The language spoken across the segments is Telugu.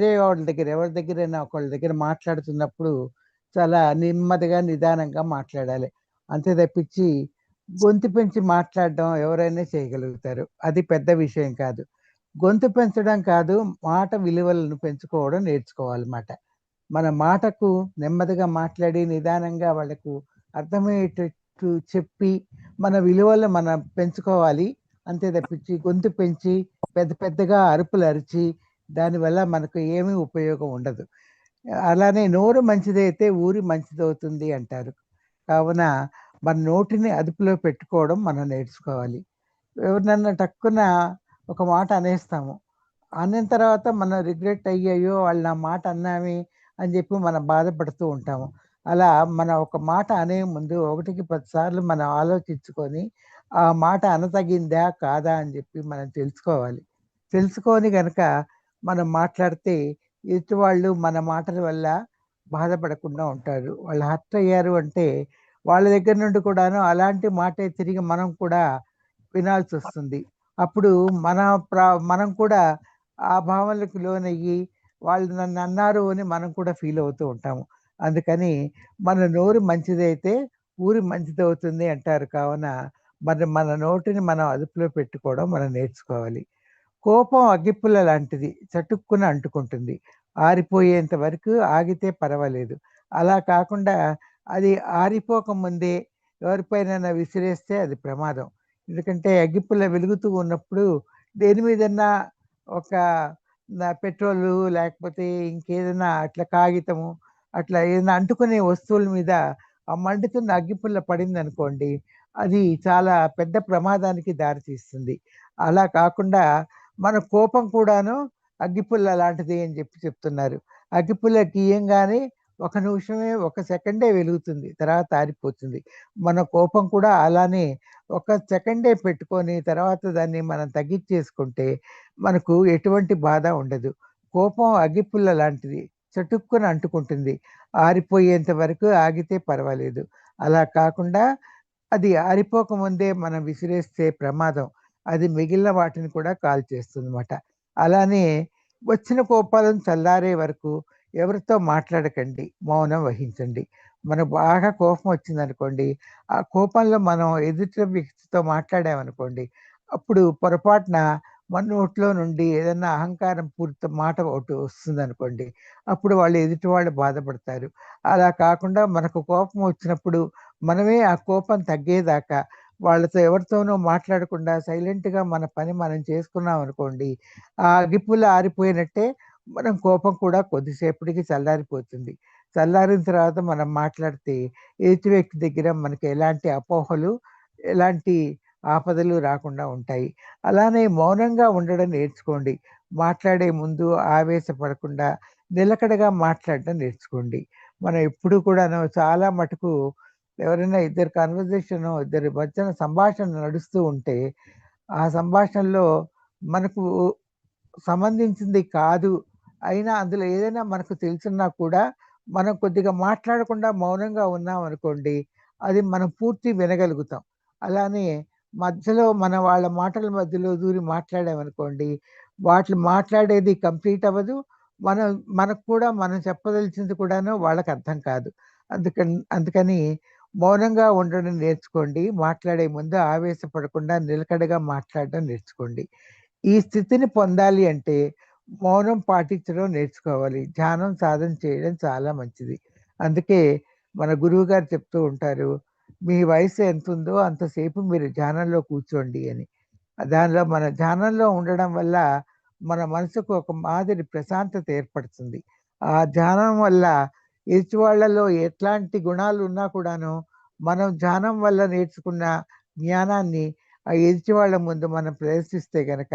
వేరే వాళ్ళ దగ్గర ఎవరి దగ్గరైనా ఒకళ్ళ దగ్గర మాట్లాడుతున్నప్పుడు చాలా నెమ్మదిగా నిదానంగా మాట్లాడాలి. అంతే తప్పించి గొంతు పెంచి మాట్లాడడం ఎవరైనా చేయగలుగుతారు. అది పెద్ద విషయం కాదు. గొంతు పెంచడం కాదు మాట విలువలను పెంచుకోవడం నేర్చుకోవాలన్నమాట. మన మాటకు నెమ్మదిగా మాట్లాడి నిదానంగా వాళ్ళకు అర్థమయ్యేటట్టు చెప్పి మన విలువలు మనం పెంచుకోవాలి. అంతే తప్పించి గొంతు పెంచి పెద్ద పెద్దగా అరుపులు అరిచి దానివల్ల మనకు ఏమీ ఉపయోగం ఉండదు. అలానే నోరు మంచిదైతే ఊరి మంచిదవుతుంది అంటారు. కావున మన నోటిని అదుపులో పెట్టుకోవడం మనం నేర్చుకోవాలి. ఎవరినన్నా టక్కున ఒక మాట అనేస్తాము. అన్న తర్వాత మనం రిగ్రెట్ అయ్యాయో వాళ్ళు నా మాట అన్నామే అని చెప్పి మనం బాధపడుతూ ఉంటాము. అలా మన ఒక మాట అనే ముందు ఒకటికి పదిసార్లు మనం ఆలోచించుకొని ఆ మాట అనతగిందా కాదా అని చెప్పి మనం తెలుసుకోవాలి. తెలుసుకొని కనుక మనం మాట్లాడితే ఎదుటి వాళ్ళు మన మాటల వల్ల బాధపడకుండా ఉంటారు. వాళ్ళు హర్ట్ అయ్యారు అంటే వాళ్ళ దగ్గర నుండి కూడాను అలాంటి మాటే తిరిగి మనం కూడా వినాల్సి వస్తుంది. అప్పుడు మన ప్రా మనం కూడా ఆ భావనలకు లోనయ్యి వాళ్ళు నన్ను అన్నారు అని మనం కూడా ఫీల్ అవుతూ ఉంటాము. అందుకని మన నోరు మంచిదైతే ఊరి మంచిదవుతుంది అంటారు. కావున మరి మన నోటిని మనం అదుపులో పెట్టుకోవడం మనం నేర్చుకోవాలి. కోపం అగ్గిపుల్ల లాంటిది చటుక్కున అంటుకుంటుంది. ఆరిపోయేంత వరకు ఆగితే పర్వాలేదు. అలా కాకుండా అది ఆరిపోక ముందే ఎవరిపైన విసిరేస్తే అది ప్రమాదం. ఎందుకంటే అగ్గిపుల్ల వెలుగుతూ ఉన్నప్పుడు దేని మీదన్నా ఒక పెట్రోలు లేకపోతే ఇంకేదైనా అట్లా కాగితము అట్లా ఏదైనా అంటుకునే వస్తువుల మీద ఆ మండుతున్న అగ్గిపుల్ల పడింది అనుకోండి అది చాలా పెద్ద ప్రమాదానికి దారితీస్తుంది. అలా కాకుండా మన కోపం కూడాను అగ్గిపుల్ల లాంటిది అని చెప్పి చెప్తున్నారు. అగ్గిపుల్ల గీయంగానే ఒక నిమిషమే ఒక సెకండే వెలుగుతుంది తర్వాత ఆరిపోతుంది. మన కోపం కూడా అలానే ఒక సెకండే పెట్టుకొని తర్వాత దాన్ని మనం తగ్గించేసుకుంటే మనకు ఎటువంటి బాధ ఉండదు. కోపం అగ్గిపుల్ల లాంటిది చటుక్కున అంటుకుంటుంది. ఆరిపోయేంత వరకు ఆగితే పర్వాలేదు. అలా కాకుండా అది ఆరిపోకముందే మనం విసిరేస్తే ప్రమాదం. అది మిగిలిన వాటిని కూడా కాల్ చేస్తుందన్నమాట అలానే వచ్చిన కోపాలను చల్లారే వరకు ఎవరితో మాట్లాడకండి మౌనం వహించండి. మనకు బాగా కోపం వచ్చిందనుకోండి ఆ కోపంలో మనం ఎదుటి వ్యక్తితో మాట్లాడామనుకోండి అప్పుడు పొరపాటున మన నోట్లో నుండి ఏదైనా అహంకారం పూర్తి మాట ఒకటి వస్తుంది అనుకోండి అప్పుడు వాళ్ళు ఎదుటి వాళ్ళు బాధపడతారు. అలా కాకుండా మనకు కోపం వచ్చినప్పుడు మనమే ఆ కోపం తగ్గేదాకా వాళ్ళతో ఎవరితోనూ మాట్లాడకుండా సైలెంట్గా మన పని మనం చేసుకున్నాం అనుకోండి ఆ గిప్పులు ఆరిపోయినట్టే మనం కోపం కూడా కొద్దిసేపటికి చల్లారిపోతుంది. చల్లారిన తర్వాత మనం మాట్లాడితే ఎదుటి వ్యక్తి దగ్గర మనకి ఎలాంటి అపోహలు ఎలాంటి ఆపదలు రాకుండా ఉంటాయి. అలానే మౌనంగా ఉండడం నేర్చుకోండి. మాట్లాడే ముందు ఆవేశపడకుండా నిలకడగా మాట్లాడడం నేర్చుకోండి. మనం ఎప్పుడు కూడాను చాలా మటుకు ఎవరైనా ఇద్దరు కన్వర్జేషన్ ఇద్దరి మధ్యన సంభాషణ నడుస్తూ ఉంటే ఆ సంభాషణలో మనకు సంబంధించింది కాదు. అయినా అందులో ఏదైనా మనకు తెలుసున్నా కూడా మనం కొద్దిగా మాట్లాడకుండా మౌనంగా ఉన్నాం అనుకోండి అది మనం పూర్తి వినగలుగుతాం. అలానే మధ్యలో మన వాళ్ళ మాటల మధ్యలో దూరి మాట్లాడామనుకోండి వాటిని మాట్లాడేది కంప్లీట్ అవ్వదు. మనం మనకు కూడా మనం చెప్పదలిచింది కూడాను వాళ్ళకి అర్థం కాదు. అందుకని అందుకని మౌనంగా ఉండడం నేర్చుకోండి. మాట్లాడే ముందు ఆవేశపడకుండా నిలకడగా మాట్లాడడం నేర్చుకోండి. ఈ స్థితిని పొందాలి అంటే మౌనం పాటించడం నేర్చుకోవాలి. ధ్యానం సాధన చేయడం చాలా మంచిది. అందుకే మన గురువు గారు చెప్తూ ఉంటారు మీ వయసు ఎంత ఉందో అంతసేపు మీరు ధ్యానంలో కూర్చోండి అని. దానిలో మన ధ్యానంలో ఉండడం వల్ల మన మనసుకు ఒక మాదిరి ప్రశాంతత ఏర్పడుతుంది. ఆ ధ్యానం వల్ల ఎదుటివాళ్ళలో ఎట్లాంటి గుణాలు ఉన్నా కూడాను మనం ధ్యానం వల్ల నేర్చుకున్న జ్ఞానాన్ని ఆ ఎదుటివాళ్ళ ముందు మనం ప్రదర్శిస్తే గనక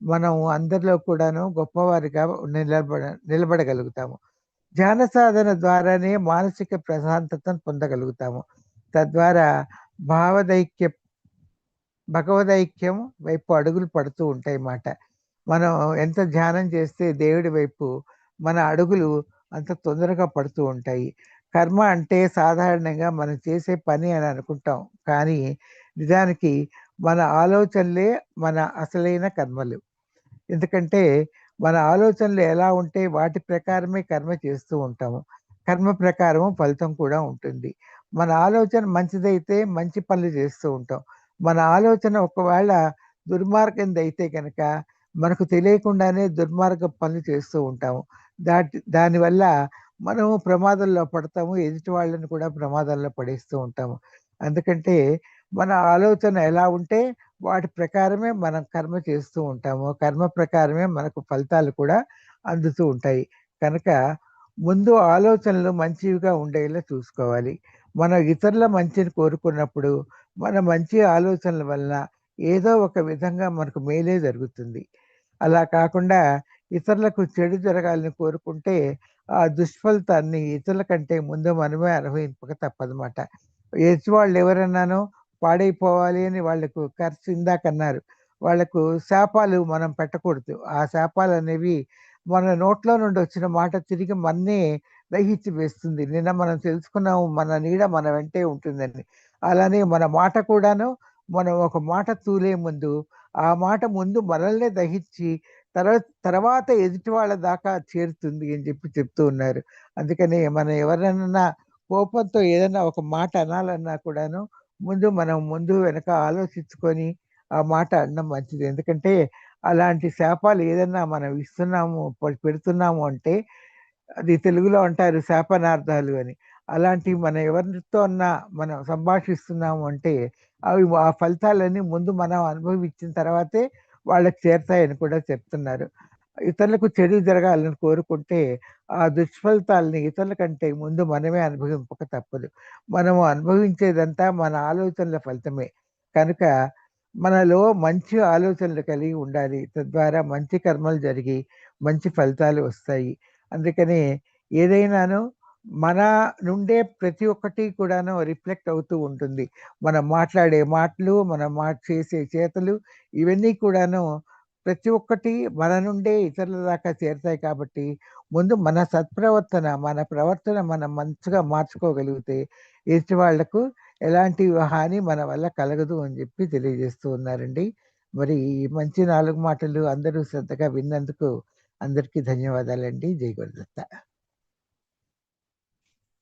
మనం అందరిలో కూడాను గొప్పవారిగా నిలబడ నిలబడగలుగుతాము. ధ్యాన సాధన ద్వారానే మానసిక ప్రశాంతతను పొందగలుగుతాము. తద్వారా భావదైక్య భగవదైక్యం వైపు అడుగులు పడుతూ ఉంటాయి మాట. మనం ఎంత ధ్యానం చేస్తే దేవుడి వైపు మన అడుగులు అంత తొందరగా పడుతూ ఉంటాయి కర్మ అంటే సాధారణంగా మనం చేసే పని అని అనుకుంటాం కానీ నిజానికి మన ఆలోచనలే మన అసలైన కర్మలు ఎందుకంటే మన ఆలోచనలు ఎలా ఉంటే వాటి ప్రకారమే కర్మ చేస్తూ ఉంటాము. కర్మ ప్రకారం ఫలితం కూడా ఉంటుంది. మన ఆలోచన మంచిదైతే మంచి పనులు చేస్తూ ఉంటాం. మన ఆలోచన ఒకవేళ దుర్మార్గందైతే కనుక మనకు తెలియకుండానే దుర్మార్గ పనులు చేస్తూ ఉంటాము. దాటి దానివల్ల మనము ప్రమాదంలో పడతాము. ఎదుటి వాళ్ళని కూడా ప్రమాదంలో పడేస్తూ ఉంటాము. ఎందుకంటే మన ఆలోచన ఎలా ఉంటే వాటి ప్రకారమే మనం కర్మ చేస్తూ ఉంటాము. కర్మ ప్రకారమే మనకు ఫలితాలు కూడా అందుతూ ఉంటాయి. కనుక ముందు ఆలోచనలు మంచివిగా ఉండేలా చూసుకోవాలి. మనం ఇతరుల మంచిని కోరుకున్నప్పుడు మన మంచి ఆలోచనల వలన ఏదో ఒక విధంగా మనకు మేలే జరుగుతుంది. అలా కాకుండా ఇతరులకు చెడు జరగాలని కోరుకుంటే ఆ దుష్ఫలితాన్ని ఇతరుల కంటే ముందు మనమే అనుభవింపక తప్పదన్నమాట ఎదుటి వాళ్ళు ఎవరన్నానో పాడైపోవాలి అని వాళ్ళకు ఖర్చు ఇందాకన్నారు. వాళ్ళకు శాపాలు మనం పెట్టకూడదు. ఆ శాపాలు అనేవి మన నోట్లో నుండి వచ్చిన మాట తిరిగి మన్నే దహించి వేస్తుంది. నిన్న మనం తెలుసుకున్నాము మన నీడ మన వెంటే ఉంటుందని. అలానే మన మాట కూడాను మనం ఒక మాట తూలే ముందు ఆ మాట ముందు మనల్నే దహించి తర్వాత తర్వాత ఎదుటి వాళ్ళ దాకా చేరుతుంది అని చెప్పి చెప్తూ ఉన్నారు. అందుకని మనం ఎవరినన్నా కోపంతో ఏదైనా ఒక మాట అనాలన్నా కూడాను ముందు మనం ముందు వెనక ఆలోచించుకొని ఆ మాట అనడం మంచిది. ఎందుకంటే అలాంటి శాపాలు ఏదన్నా మనం ఇస్తున్నాము, పెడుతున్నాము అంటే అది తెలుగులో అంటారు శాపనార్థాలు అని. అలాంటివి మనం ఎవరితో అన్నా మనం సంభాషిస్తున్నాము అంటే అవి ఆ ఫలితాలన్నీ ముందు మనం అనుభవించిన తర్వాతే వాళ్ళకి చేరుతాయని కూడా చెప్తున్నారు. ఇతరులకు చెడు జరగాలని కోరుకుంటే ఆ దుష్ఫలితాలని ఇతరుల కంటే ముందు మనమే అనుభవింపక తప్పదు. మనము అనుభవించేదంతా మన ఆలోచనల ఫలితమే. కనుక మనలో మంచి ఆలోచనలు కలిగి ఉండాలి. తద్వారా మంచి కర్మలు జరిగి మంచి ఫలితాలు వస్తాయి. అందుకని ఏదైనాను మన నుండే ప్రతి ఒక్కటి కూడాను రిఫ్లెక్ట్ అవుతూ ఉంటుంది. మనం మాట్లాడే మాటలు, మనం మా చేసే చేతలు ఇవన్నీ కూడాను ప్రతి ఒక్కటి మన నుండే ఇతరుల దాకా చేరుతాయి కాబట్టి ముందు మన సత్ప్రవర్తన, మన ప్రవర్తన మనం మంచిగా మార్చుకోగలిగితే ఎదుటి వాళ్ళకు ఎలాంటి హాని మన వల్ల కలగదు అని చెప్పి తెలియజేస్తూ ఉన్నారండి. మరి ఈ మంచి నాలుగు మాటలు అందరూ శ్రద్ధగా విన్నందుకు అందరికీ ధన్యవాదాలండి. జై గురుదత్త.